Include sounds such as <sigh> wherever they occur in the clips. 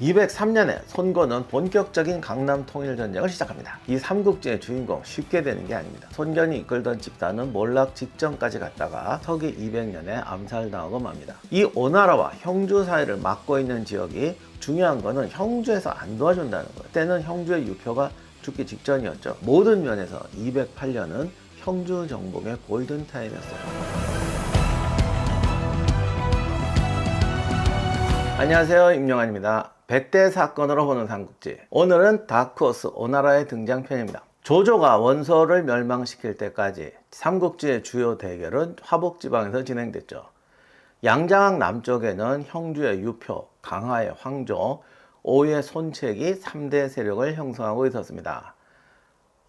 203년에 손건은 본격적인 강남 통일 전쟁을 시작합니다. 이 삼국지의 주인공 쉽게 되는 게 아닙니다. 손견이 이끌던 집단은 몰락 직전까지 갔다가 서기 200년에 암살당하고 맙니다. 이 오나라와 형주 사이를 막고 있는 지역이 중요한 거는 형주에서 안 도와준다는 거예요. 그때는 형주의 유표가 죽기 직전이었죠. 모든 면에서 208년은 형주 정복의 골든타임이었어요. 안녕하세요. 임영환입니다. 100대 사건으로 보는 삼국지. 오늘은 다크호스 오나라의 등장편입니다. 조조가 원소를 멸망시킬 때까지 삼국지의 주요 대결은 화북지방에서 진행됐죠. 양장항 남쪽에는 형주의 유표, 강하의 황조, 오의 손책이 3대 세력을 형성하고 있었습니다.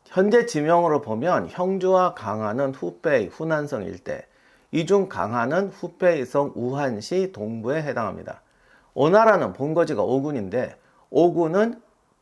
현재 지명으로 보면 형주와 강하는 후베이, 후난성 일대 이중 강하는 후베이성 우한시 동부에 해당합니다 오나라는 본거지가 오군인데 오군은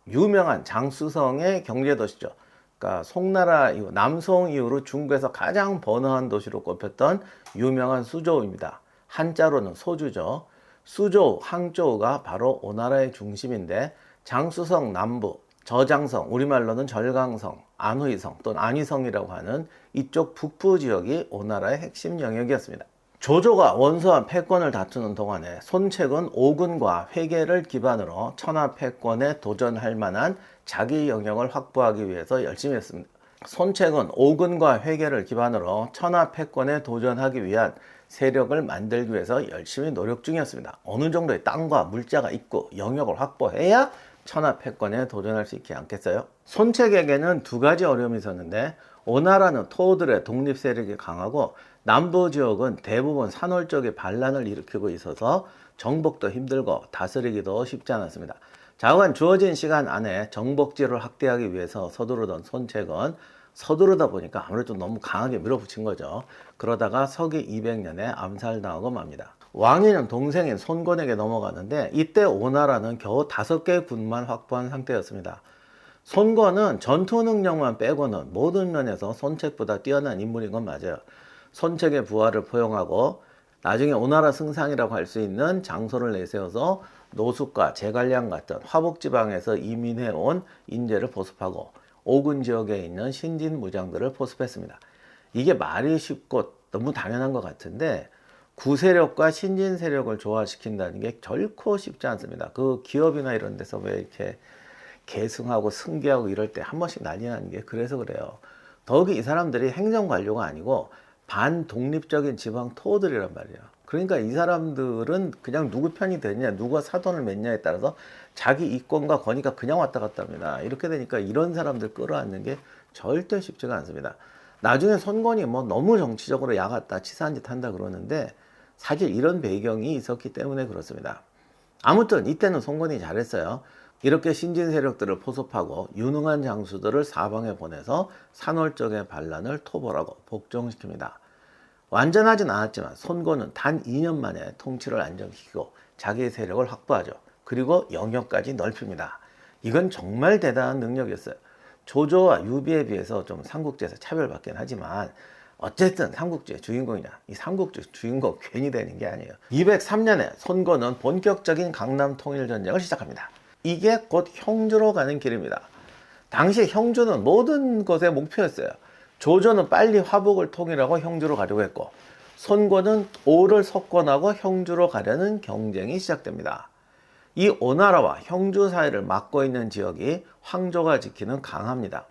유명한 장수성의 경제도시죠. 그러니까 송나라 이후 남송 이후로 중국에서 가장 번화한 도시로 꼽혔던 유명한 수조우입니다. 한자로는 소주죠. 수조우, 항저우가 바로 오나라의 중심인데 장수성 남부, 저장성, 우리말로는 절강성, 안후이성 또는 안희성이라고 하는 이쪽 북부 지역이 오나라의 핵심 영역이었습니다. 조조가 원수와 패권을 다투는 동안에 손책은 오군과 회계를 기반으로 천하 패권에 도전할 만한 자기 영역을 확보하기 위해서 열심히 했습니다. 손책은 오군과 회계를 기반으로 천하 패권에 도전하기 위한 세력을 만들기 위해서 열심히 노력 중이었습니다. 어느 정도의 땅과 물자가 있고 영역을 확보해야 천하 패권에 도전할 수 있지 않겠어요? 손책에게는 두 가지 어려움이 있었는데 오나라는 토호들의 독립 세력이 강하고 남부 지역은 대부분 산월 쪽에 반란을 일으키고 있어서 정복도 힘들고 다스리기도 쉽지 않았습니다. 자관 주어진 시간 안에 정복지를 확대하기 위해서 서두르던 손책은 서두르다 보니까 아무래도 너무 강하게 밀어붙인 거죠. 그러다가 서기 200년에 암살당하고 맙니다. 왕위는 동생인 손건에게 넘어가는데 이때 오나라는 겨우 다섯 개의 군만 확보한 상태였습니다. 손건은 전투 능력만 빼고는 모든 면에서 손책보다 뛰어난 인물인 건 맞아요. 손책의 부하를 포용하고 나중에 오나라 승상이라고 할 수 있는 장소를 내세워서 노숙과 제갈량 같은 화북지방에서 이민해 온 인재를 포섭하고 오군 지역에 있는 신진 무장들을 포섭했습니다. 이게 말이 쉽고 너무 당연한 것 같은데 구세력과 신진 세력을 조화시킨다는 게 결코 쉽지 않습니다. 그 기업이나 이런 데서 왜 이렇게 계승하고 승계하고 이럴 때 한 번씩 난리 나는 게 그래서 그래요. 더욱이 이 사람들이 행정관료가 아니고 반독립적인 지방 토호들이란 말이에요. 그러니까 이 사람들은 그냥 누구 편이 되냐, 누가 사돈을 맺냐에 따라서 자기 이권과 권위가 그냥 왔다 갔다 합니다. 이렇게 되니까 이런 사람들 끌어안는 게 절대 쉽지가 않습니다. 나중에 선권이 뭐 너무 정치적으로 야갔다, 치사한 짓 한다 그러는데 사실 이런 배경이 있었기 때문에 그렇습니다. 아무튼 이때는 송건이 잘했어요. 이렇게 신진 세력들을 포섭하고 유능한 장수들을 사방에 보내서 산월적의 반란을 토벌하고 복종시킵니다. 완전하진 않았지만 손고는 단 2년 만에 통치를 안정시키고 자기의 세력을 확보하죠. 그리고 영역까지 넓힙니다. 이건 정말 대단한 능력이었어요. 조조와 유비에 비해서 좀 삼국지에서 차별받긴 하지만 어쨌든 삼국지의 주인공이냐 이 삼국지 주인공 <laughs> 괜히 되는 게 아니에요 203년에 손고는 본격적인 강남 통일 전쟁을 시작합니다 이게 곧 형주로 가는 길입니다. 당시 형주는 모든 것의 목표였어요. 조조는 빨리 화북을 통일하고 형주로 가려고 했고 손고는 오를 석권하고 형주로 가려는 경쟁이 시작됩니다. 이 오나라와 형주 사이를 막고 있는 지역이 황조가 지키는 강합니다.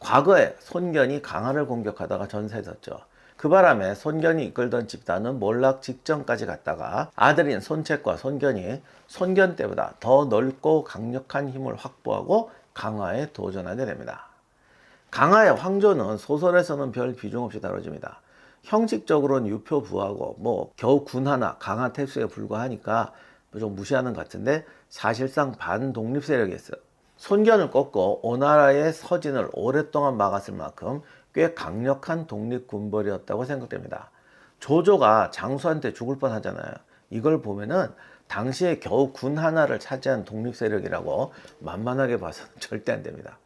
과거에 손견이 강화를 공격하다가 전사했었죠. 그 바람에 손견이 이끌던 집단은 몰락 직전까지 갔다가 아들인 손책과 손견이 손견 때보다 더 넓고 강력한 힘을 확보하고 강화에 도전하게 됩니다. 강화의 황조는 소설에서는 별 비중 없이 다뤄집니다. 형식적으로는 유표 부하고 뭐 겨우 군 하나 강화 택수에 불과하니까 좀 무시하는 것 같은데 사실상 반독립 세력이었어요. 손견을 꺾고 오나라의 서진을 오랫동안 막았을 만큼 꽤 강력한 독립군벌이었다고 생각됩니다. 조조가 장수한테 죽을 뻔 하잖아요. 이걸 보면은 당시에 겨우 군 하나를 차지한 독립 세력이라고 만만하게 봐서는 <laughs> 절대 안 됩니다.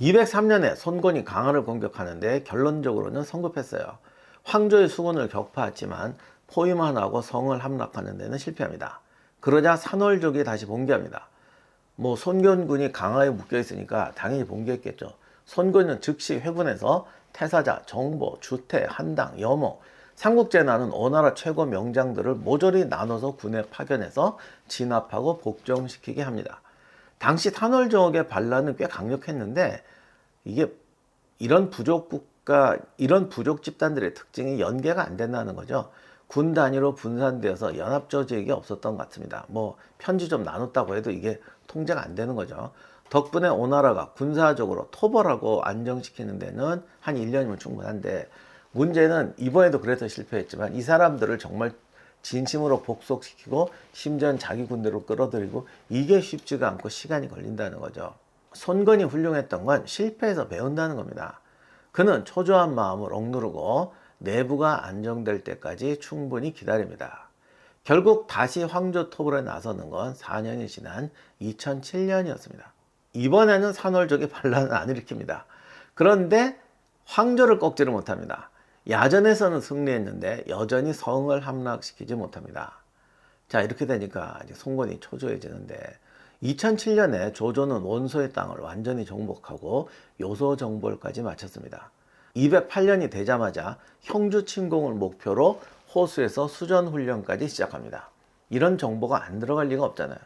203년에 손권이 강화를 공격하는데 결론적으로는 성급했어요. 황조의 수군을 격파했지만 포위만 하고 성을 함락하는 데는 실패합니다. 그러자 산월족이 다시 봉기합니다. 뭐 손견군이 강화에 묶여 있으니까 당연히 봉기했겠죠. 손견은 즉시 회군해서 태사자, 정보, 주태, 한당, 여모, 삼국지에 나는 오나라 최고 명장들을 모조리 나눠서 군에 파견해서 진압하고 복종시키게 합니다. 당시 탄월족의 반란은 꽤 강력했는데 이게 이런 부족 국가, 이런 부족 집단들의 특징이 연계가 안 된다는 거죠. 군 단위로 분산되어서 연합 조직이 없었던 것 같습니다. 뭐 편지 좀 나눴다고 해도 이게 통제가 안 되는 거죠. 덕분에 오나라가 군사적으로 토벌하고 안정시키는 데는 한 1년이면 충분한데 문제는 이번에도 그래서 실패했지만 이 사람들을 정말 진심으로 복속시키고 심지어는 자기 군대로 끌어들이고 이게 쉽지가 않고 시간이 걸린다는 거죠. 손건이 훌륭했던 건 실패해서 배운다는 겁니다. 그는 초조한 마음을 억누르고 내부가 안정될 때까지 충분히 기다립니다. 결국 다시 황조 토벌에 나서는 건 4년이 지난 2007년이었습니다. 이번에는 산월족이 반란을 안 일으킵니다. 그런데 황조를 꺾지를 못합니다. 야전에서는 승리했는데 여전히 성을 함락시키지 못합니다. 자 이렇게 되니까 이제 송건이 초조해지는데 2007년에 조조는 원소의 땅을 완전히 정복하고 요소 정벌까지 마쳤습니다. 208년이 되자마자 형주 침공을 목표로 호수에서 수전 훈련까지 시작합니다. 이런 정보가 안 들어갈 리가 없잖아요.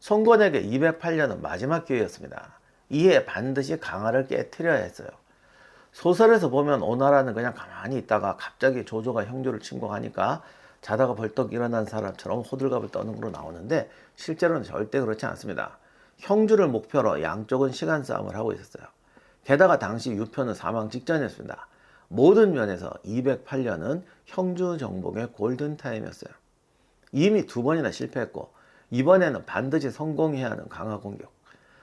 송건에게 208년은 마지막 기회였습니다. 이에 반드시 강화를 깨뜨려야 했어요. 소설에서 보면 오나라는 그냥 가만히 있다가 갑자기 조조가 형조를 침공하니까 자다가 벌떡 일어난 사람처럼 호들갑을 떠는 걸로 나오는데 실제로는 절대 그렇지 않습니다. 형주를 목표로 양쪽은 시간 싸움을 하고 있었어요. 게다가 당시 유표는 사망 직전이었습니다. 모든 면에서 208년은 형주 정복의 골든타임이었어요. 이미 두 번이나 실패했고 이번에는 반드시 성공해야 하는 강화 공격.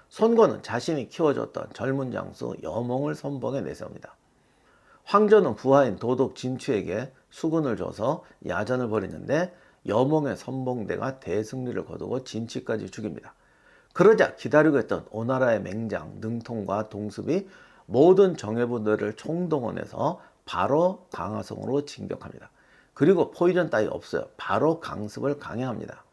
손권은 자신이 키워줬던 젊은 장수 여몽을 선봉에 내세웁니다. 황조는 부하인 도독 진추에게 수군을 줘서 야전을 벌이는데 여몽의 선봉대가 대승리를 거두고 진치까지 죽입니다. 그러자 기다리고 있던 오나라의 맹장 능통과 동습이 모든 정예부들을 총동원해서 바로 강화성으로 진격합니다. 그리고 포위전 따위 없어요. 바로 강습을 강행합니다.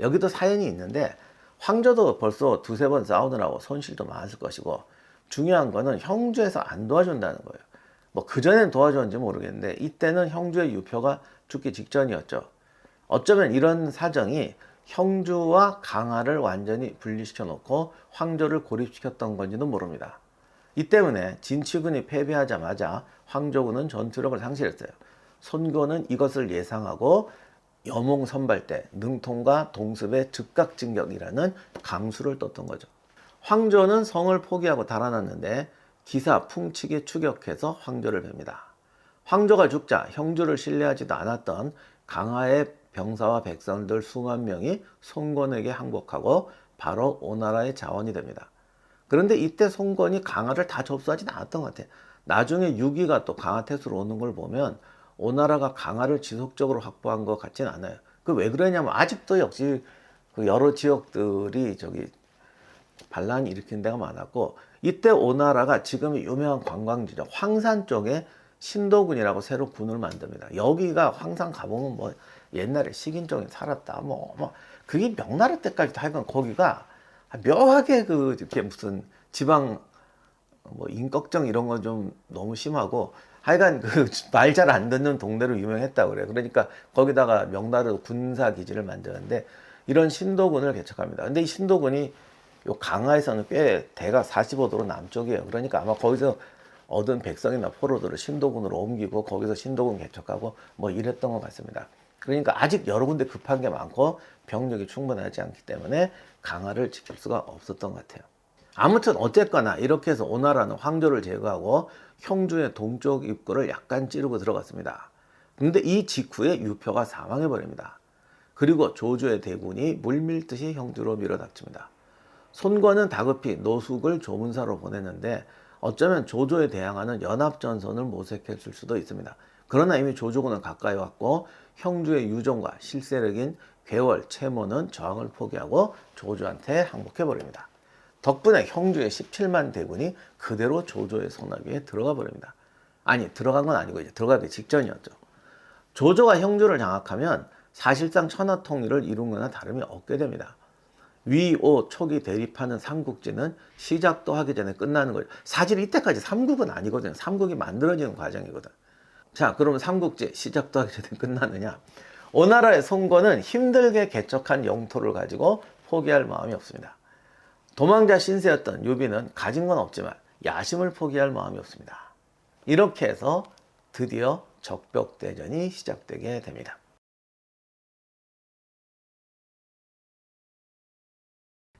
여기도 사연이 있는데 황조도 벌써 두세 번 싸우느라고 손실도 많았을 것이고 중요한 거는 형주에서 안 도와준다는 거예요. 뭐 그전엔 도와줬는지 모르겠는데 이때는 형주의 유표가 죽기 직전이었죠. 어쩌면 이런 사정이 형주와 강화를 완전히 분리시켜 놓고 황조를 고립시켰던 건지도 모릅니다. 이 때문에 진치군이 패배하자마자 황조군은 전투력을 상실했어요. 손고는 이것을 예상하고 여몽 선발대 능통과 동습의 즉각 진격이라는 강수를 떴던 거죠. 황조는 성을 포기하고 달아났는데 기사 풍치기 추격해서 황조를 뵙니다. 황조가 죽자 형주를 신뢰하지도 않았던 강하의 병사와 백성들 수만 명이 송건에게 항복하고 바로 오나라의 자원이 됩니다. 그런데 이때 송건이 강화를 다 접수하지는 않았던 것 같아요. 나중에 유기가 또 강화 태수로 오는 걸 보면 오나라가 강화를 지속적으로 확보한 것 같지는 않아요. 그 왜 그러냐면 아직도 역시 그 여러 지역들이 저기 반란이 일으킨 데가 많았고 이때 오나라가 지금의 유명한 관광지죠. 황산 쪽에 신도군이라고 새로 군을 만듭니다. 여기가 황산 가보면 뭐 옛날에 식인종이 살았다 뭐, 뭐 그게 명나라 때까지도 하여간 거기가 묘하게 그 이렇게 무슨 지방 뭐 인걱정 이런 건 좀 너무 심하고 하여간 그 <laughs> 말 잘 안 듣는 동네로 유명했다고 그래요. 그러니까 거기다가 명나라 군사 기지를 만드는데 이런 신도군을 개척합니다. 근데 이 신도군이 요 강화에서는 꽤 대가 45도로 남쪽이에요. 그러니까 아마 거기서 얻은 백성이나 포로들을 신도군으로 옮기고 거기서 신도군 개척하고 뭐 이랬던 것 같습니다. 그러니까 아직 여러 군데 급한 게 많고 병력이 충분하지 않기 때문에 강화를 지킬 수가 없었던 것 같아요. 아무튼 어쨌거나 이렇게 해서 오나라는 황조를 제거하고 형주의 동쪽 입구를 약간 찌르고 들어갔습니다. 근데 이 직후에 유표가 사망해 버립니다. 그리고 조조의 대군이 물밀듯이 형주로 밀어닥칩니다. 손권은 다급히 노숙을 조문사로 보냈는데 어쩌면 조조에 대항하는 연합전선을 모색했을 수도 있습니다. 그러나 이미 조조군은 가까이 왔고 형주의 유종과 실세력인 괴월, 채모는 저항을 포기하고 조조한테 항복해 버립니다. 덕분에 형주의 17만 대군이 그대로 조조의 손아귀에 들어가 버립니다. 아니 들어간 건 아니고 이제 들어가기 직전이었죠. 조조가 형주를 장악하면 사실상 천하 통일을 이룬 거나 다름이 없게 됩니다. 위오 촉이 대립하는 삼국지는 시작도 하기 전에 끝나는 거죠. 사실 이때까지 삼국은 아니거든요. 삼국이 만들어지는 과정이거든. 자, 그러면 삼국지 시작도 하기 전에 끝나느냐? 오나라의 송건은 힘들게 개척한 영토를 가지고 포기할 마음이 없습니다. 도망자 신세였던 유비는 가진 건 없지만 야심을 포기할 마음이 없습니다. 이렇게 해서 드디어 적벽대전이 시작되게 됩니다.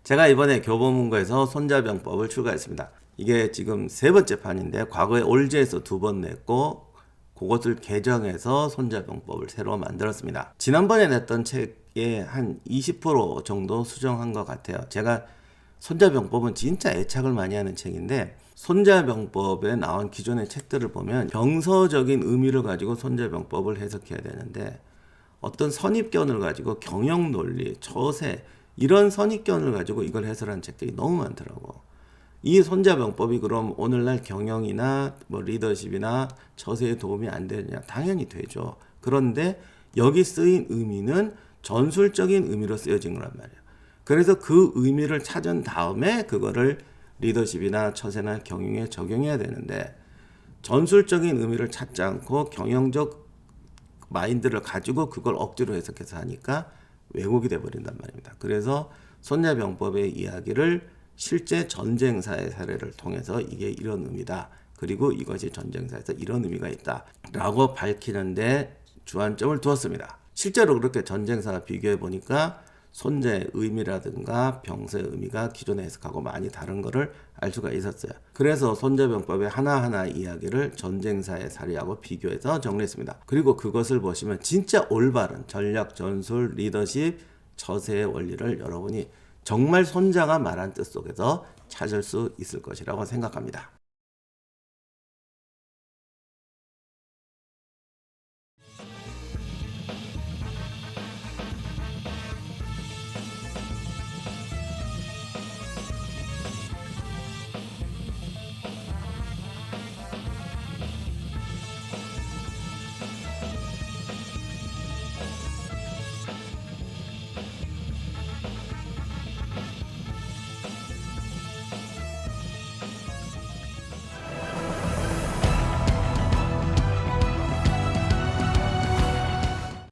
제가 이번에 교보문고에서 손자병법을 출간했습니다. 이게 지금 세 번째 판인데 과거에 올제에서 두 번 냈고 그것을 개정해서 손자병법을 새로 만들었습니다. 지난번에 냈던 책의 한 20% 정도 수정한 것 같아요. 제가 손자병법은 진짜 애착을 많이 하는 책인데 손자병법에 나온 기존의 책들을 보면 병서적인 의미를 가지고 손자병법을 해석해야 되는데 어떤 선입견을 가지고 경영 논리, 처세 이런 선입견을 가지고 이걸 해설한 책들이 너무 많더라고. 이 손자병법이 그럼 오늘날 경영이나 뭐 리더십이나 처세에 도움이 안 되느냐? 당연히 되죠. 그런데 여기 쓰인 의미는 전술적인 의미로 쓰여진 거란 말이에요. 그래서 그 의미를 찾은 다음에 그거를 리더십이나 처세나 경영에 적용해야 되는데 전술적인 의미를 찾지 않고 경영적 마인드를 가지고 그걸 억지로 해석해서 하니까 왜곡이 돼 버린단 말입니다. 그래서 손자병법의 이야기를 실제 전쟁사의 사례를 통해서 이게 이런 의미다. 그리고 이것이 전쟁사에서 이런 의미가 있다 라고 밝히는데 주안점을 두었습니다. 실제로 그렇게 전쟁사와 비교해 보니까 손자의 의미라든가 병서의 의미가 기존에 해석하고 많이 다른 것을 알 수가 있었어요. 그래서 손자병법의 하나하나 이야기를 전쟁사의 사례하고 비교해서 정리했습니다. 그리고 그것을 보시면 진짜 올바른 전략, 전술, 리더십, 처세의 원리를 여러분이 정말 손자가 말한 뜻 속에서 찾을 수 있을 것이라고 생각합니다.